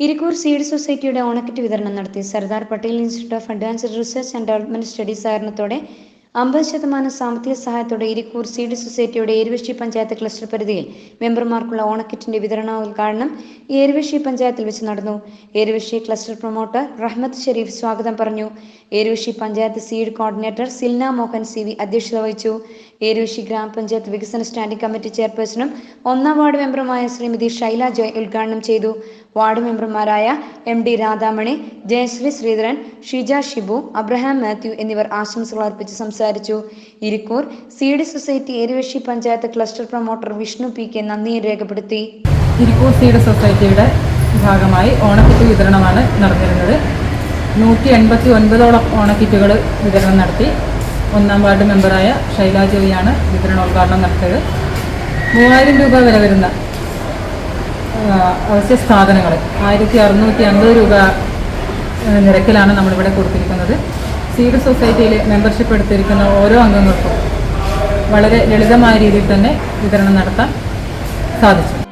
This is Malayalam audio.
ഇരിക്കൂർ സീഡ് സൊസൈറ്റിയുടെ ഓണക്കിറ്റ് വിതരണം നടത്തി Sardar Patel institute of advanced research and development studies സഹകരണത്തോടെ അമ്പത് ശതമാനം സാമ്പത്തിക സഹായത്തോടെ ഇരിക്കൂർ സീഡ് സൊസൈറ്റിയുടെ ഏരുവശി പഞ്ചായത്ത് ക്ലസ്റ്റർ പരിധിയിൽ മെമ്പർമാർക്കുള്ള ഓണക്കിറ്റിന്റെ വിതരണോദ്ഘാടനം ഏരുവശി പഞ്ചായത്തിൽ വെച്ച് നടന്നു. ഏരുവശി ക്ലസ്റ്റർ പ്രൊമോട്ടർ റഹ്മത്ത് ഷെരീഫ് സ്വാഗതം പറഞ്ഞു. Eruvassy panchayat seed coordinator Silna Mohan C V അധ്യക്ഷത വഹിച്ചു. ഏരുവശി ഗ്രാമപഞ്ചായത്ത് വികസന സ്റ്റാൻഡിംഗ് കമ്മിറ്റി ചെയർപേഴ്സണും ഒന്നാം വാർഡ് മെമ്പറുമായ ശ്രീമതി ഷൈല ജോയ് ഉദ്ഘാടനം ചെയ്തു. വാർഡ് മെമ്പർമാരായ എം ഡി രാധാമണി ജയശ്രീ ശ്രീധരൻ ഷിജ ഷിബു അബ്രഹാം മാത്യു എന്നിവർ ആശംസകൾ അർപ്പിച്ച് സംസാരിച്ചു. Irikkur C D society Eruvassi panchayat cluster promoter Vishnu P K നന്ദി രേഖപ്പെടുത്തി. ഇരിക്കൂർ സി ഡി സൊസൈറ്റിയുടെ ഭാഗമായി ഓണക്കിറ്റ് വിതരണമാണ് നടന്നിരുന്നത്. നൂറ്റി എൺപത്തി ഒൻപതോളം ഓണക്കിറ്റുകൾ വിതരണം നടത്തി. ഒന്നാം വാർഡ് മെമ്പറായ ഷൈല ജോയിയാണ് വിതരണോദ്ഘാടനം നടത്തിയത്. മൂവായിരം രൂപ വില വരുന്ന അവശ്യ സാധനങ്ങൾ ആയിരത്തി അറുന്നൂറ്റി അൻപത് രൂപ നിരക്കിലാണ് നമ്മളിവിടെ കൊടുത്തിരിക്കുന്നത്. സീഡ് സൊസൈറ്റിയിൽ മെമ്പർഷിപ്പ് എടുത്തിരിക്കുന്ന ഓരോ അംഗങ്ങൾക്കും വളരെ ലളിതമായ രീതിയിൽ തന്നെ വിതരണം നടത്താൻ സാധിച്ചു.